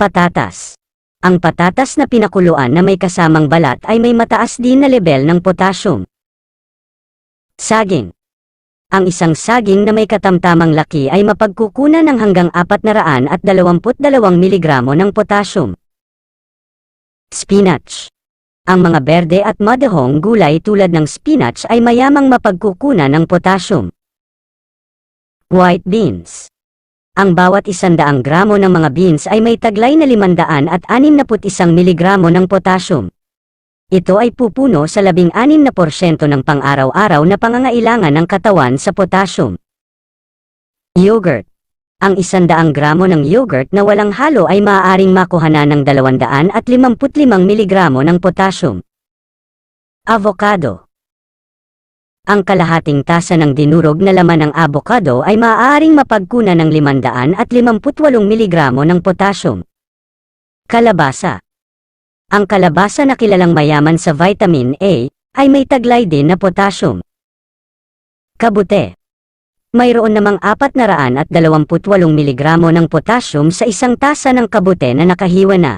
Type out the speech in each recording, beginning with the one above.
Patatas. Ang patatas na pinakuluan na may kasamang balat ay may mataas din na level ng potassium. Saging. Ang isang saging na may katamtamang laki ay mapagkukunan ng hanggang 422 mg ng potassium. Spinach. Ang mga berde at madahong gulay tulad ng spinach ay mayamang mapagkukunan ng potassium. White beans. Ang bawat isandaang gramo ng mga beans ay may taglay na 500 at 61 miligramo ng potassium. Ito ay pupuno sa 16% ng pang-araw-araw na pangangailangan ng katawan sa potassium. Yogurt. Ang isandaang gramo ng yogurt na walang halo ay maaaring makuhanan ng 255 miligramo ng potassium. Avocado. Ang kalahating tasa ng dinurog na laman ng avocado ay maaaring mapagkunan ng 558 miligramo ng potassium. Kalabasa. Ang kalabasa na kilalang mayaman sa vitamin A ay may taglay din na potassium. Kabute. Mayroon namang 428 miligramo ng potassium sa isang tasa ng kabute na nakahiwa na.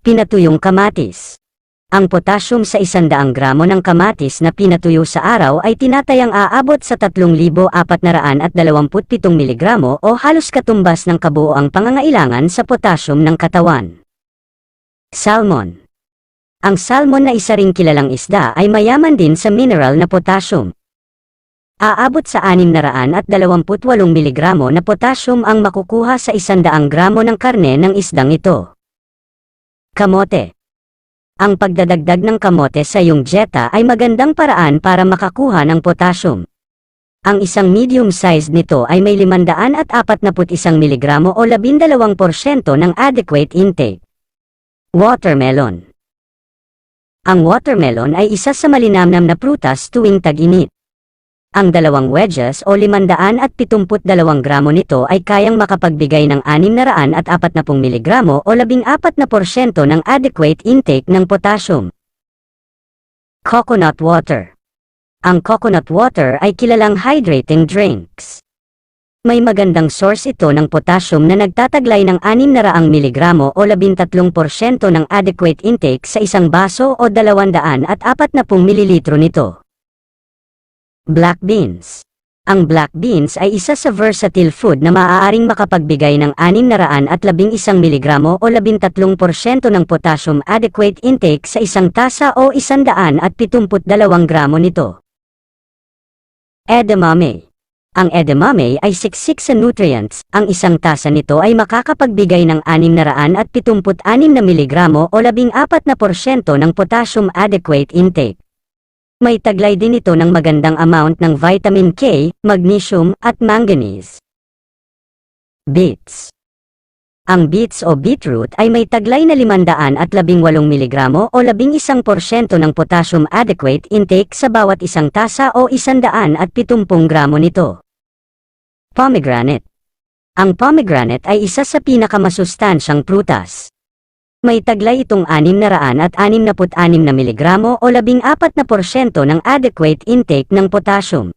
Pinatuyong kamatis. Ang potassium sa 100 gramo ng kamatis na pinatuyo sa araw ay tinatayang aabot sa 3,427 miligramo o halos katumbas ng kabuoang pangangailangan sa potassium ng katawan. Salmon. Ang salmon na isa ring kilalang isda ay mayaman din sa mineral na potassium. Aabot sa 628 miligramo na potassium ang makukuha sa 100 gramo ng karne ng isdang ito. Kamote. Ang pagdadagdag ng kamote sa iyong dieta ay magandang paraan para makakuha ng potassium. Ang isang medium-sized nito ay may 541 miligramo o 12% ng adequate intake. Watermelon. Ang watermelon ay isa sa malinamnam na prutas tuwing tag-init. Ang dalawang wedges o 572 gramo nito ay kayang makapagbigay ng 640 miligramo o 14% ng adequate intake ng potassium. Coconut water. Ang coconut water ay kilalang hydrating drinks. May magandang source ito ng potassium na nagtataglay ng 600 miligramo o 13% ng adequate intake sa isang baso o 240 mililitro nito. Black beans. Ang black beans ay isa sa versatile food na maaaring makapagbigay ng 611 miligramo o 13% ng potassium adequate intake sa isang tasa o 172 gramo nito. Edamame. Ang edamame ay siksik sa nutrients. Ang isang tasa nito ay makakapagbigay ng 676 na miligramo o 14% ng potassium adequate intake. May taglay din ito ng magandang amount ng vitamin K, magnesium, at manganese. Beets Ang beets o beetroot ay may taglay na 518 mg o 11% ng potassium adequate intake sa bawat isang tasa o 170 gramo nito. Pomegranate Ang pomegranate ay isa sa pinakamasustansyang prutas. May taglay itong 666 na miligramo o 14% ng adequate intake ng potassium.